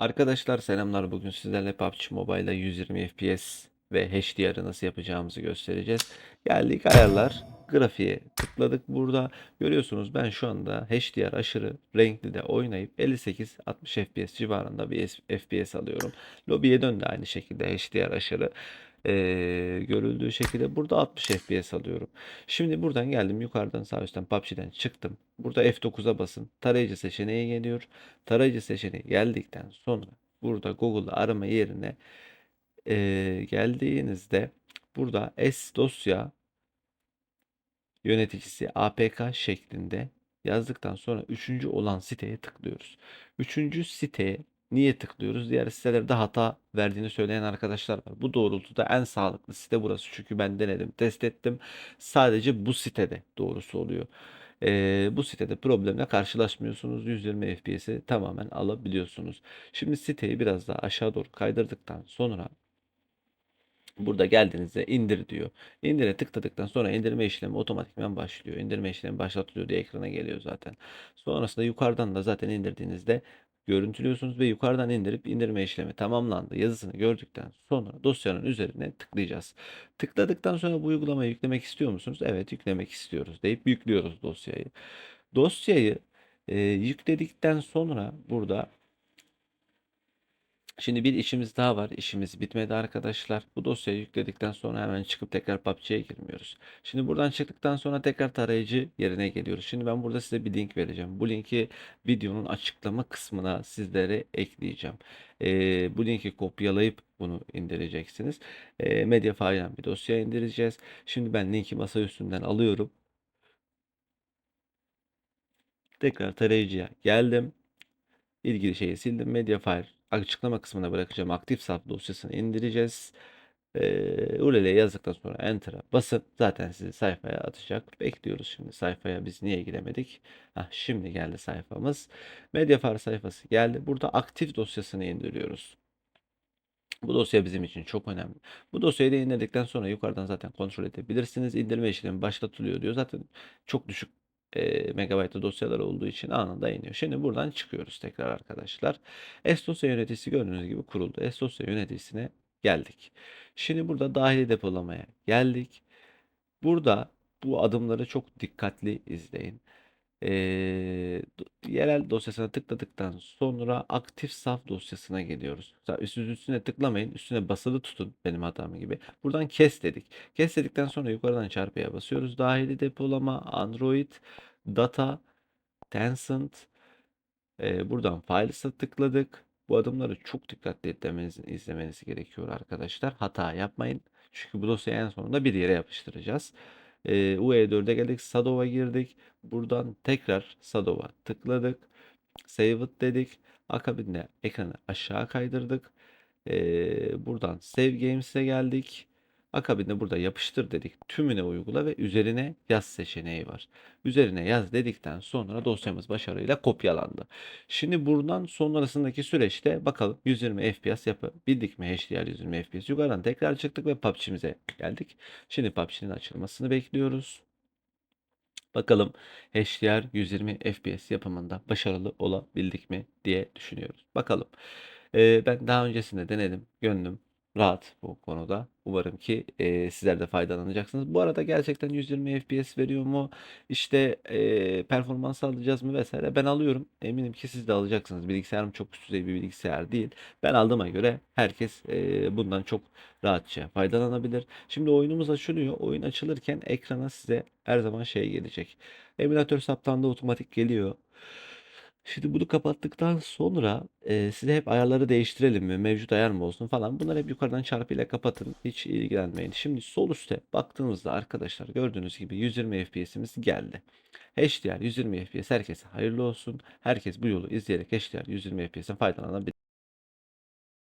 Arkadaşlar selamlar. Bugün sizlerle PUBG Mobile'da 120 FPS ve HDR'ı nasıl yapacağımızı göstereceğiz. Geldik ayarlar. Grafiğe tıkladık burada. Görüyorsunuz ben şu anda HDR aşırı renkli de oynayıp 58-60 FPS civarında bir FPS alıyorum. Lobiye döndü aynı şekilde HDR aşırı eee, görüldüğü şekilde burada 60 FPS alıyorum. Şimdi buradan geldim yukarıdan sağ üstten PUBG'den çıktım. Burada F9'a basın. Tarayıcı seçeneği geliyor. Tarayıcı seçeneği geldikten sonra burada Google'da arama yerine eee, geldiğinizde burada S dosya yöneticisi APK şeklinde yazdıktan sonra üçüncü olan siteye tıklıyoruz. Üçüncü siteye niye tıklıyoruz? Diğer sitelerde hata verdiğini söyleyen arkadaşlar var. Bu doğrultuda en sağlıklı site burası. Çünkü ben denedim, test ettim. Sadece bu sitede doğrusu oluyor. Ee, bu sitede problemle karşılaşmıyorsunuz. 120 FPS'i tamamen alabiliyorsunuz. Şimdi siteyi biraz daha aşağı doğru kaydırdıktan sonra Burada geldiğinizde indir diyor. İndire tıkladıktan sonra indirme işlemi otomatikman başlıyor. İndirme işlemi başlatılıyor diye ekrana geliyor zaten. Sonrasında yukarıdan da zaten indirdiğinizde görüntülüyorsunuz ve yukarıdan indirip indirme işlemi tamamlandı yazısını gördükten sonra dosyanın üzerine tıklayacağız. Tıkladıktan sonra bu uygulamayı yüklemek istiyor musunuz? Evet yüklemek istiyoruz deyip yüklüyoruz dosyayı. Dosyayı e, yükledikten sonra burada Şimdi bir işimiz daha var. İşimiz bitmedi arkadaşlar. Bu dosyayı yükledikten sonra hemen çıkıp tekrar PUBG'ye girmiyoruz. Şimdi buradan çıktıktan sonra tekrar tarayıcı yerine geliyoruz. Şimdi ben burada size bir link vereceğim. Bu linki videonun açıklama kısmına sizlere ekleyeceğim. Ee, bu linki kopyalayıp bunu indireceksiniz. Ee, Mediafire'dan bir dosya indireceğiz. Şimdi ben linki masa üstünden alıyorum. Tekrar tarayıcıya geldim. İlgili şeyi sildim. Mediafire açıklama kısmına bırakacağım. Aktif saf dosyasını indireceğiz. Ee, URL'ye yazdıktan sonra Enter'a basıp zaten sizi sayfaya atacak. Bekliyoruz şimdi sayfaya biz niye giremedik? Heh, şimdi geldi sayfamız. Mediafire sayfası geldi. Burada aktif dosyasını indiriyoruz. Bu dosya bizim için çok önemli. Bu dosyayı da indirdikten sonra yukarıdan zaten kontrol edebilirsiniz. İndirme işlemi başlatılıyor diyor. Zaten çok düşük e, megabaytlı dosyalar olduğu için anında iniyor. Şimdi buradan çıkıyoruz tekrar arkadaşlar. S dosya yöneticisi gördüğünüz gibi kuruldu. S dosya yöneticisine geldik. Şimdi burada dahili depolamaya geldik. Burada bu adımları çok dikkatli izleyin. Do- yerel dosyasına tıkladıktan sonra aktif saf dosyasına geliyoruz. Sa- Üst üstüne tıklamayın. Üstüne basılı tutun benim hatam gibi. Buradan kes dedik. Kes dedikten sonra yukarıdan çarpıya basıyoruz. Dahili depolama, Android, Data, Tencent. Ee, buradan Files'a tıkladık. Bu adımları çok dikkatli etmeniz, izlemeniz gerekiyor arkadaşlar. Hata yapmayın. Çünkü bu dosyayı en sonunda bir yere yapıştıracağız. Ee, UE4'e geldik. Sadov'a girdik. Buradan tekrar Sadov'a tıkladık. Save it dedik. Akabinde ekranı aşağı kaydırdık. Ee, buradan Save Games'e geldik. Akabinde burada yapıştır dedik. Tümüne uygula ve üzerine yaz seçeneği var. Üzerine yaz dedikten sonra dosyamız başarıyla kopyalandı. Şimdi buradan sonrasındaki süreçte bakalım 120 FPS yapabildik mi HDR 120 FPS. Yukarıdan tekrar çıktık ve PUBG'mize geldik. Şimdi PUBG'nin açılmasını bekliyoruz. Bakalım HDR 120 FPS yapımında başarılı olabildik mi diye düşünüyoruz. Bakalım. Ee, ben daha öncesinde denedim. Gönlüm rahat bu konuda. Umarım ki e, sizler de faydalanacaksınız. Bu arada gerçekten 120 FPS veriyor mu? İşte e, performans alacağız mı vesaire. Ben alıyorum. Eminim ki siz de alacaksınız. Bilgisayarım çok üst düzey bir bilgisayar değil. Ben aldığıma göre herkes e, bundan çok rahatça faydalanabilir. Şimdi oyunumuz açılıyor. Oyun açılırken ekrana size her zaman şey gelecek. Emülatör saptandı otomatik geliyor. Şimdi bunu kapattıktan sonra e, size hep ayarları değiştirelim mi? Mevcut ayar mı olsun falan. Bunları hep yukarıdan çarpıyla kapatın. Hiç ilgilenmeyin. Şimdi sol üstte baktığınızda arkadaşlar gördüğünüz gibi 120 FPS'imiz geldi. HDR 120 FPS herkese hayırlı olsun. Herkes bu yolu izleyerek HDR 120 FPS'ten faydalanabilir.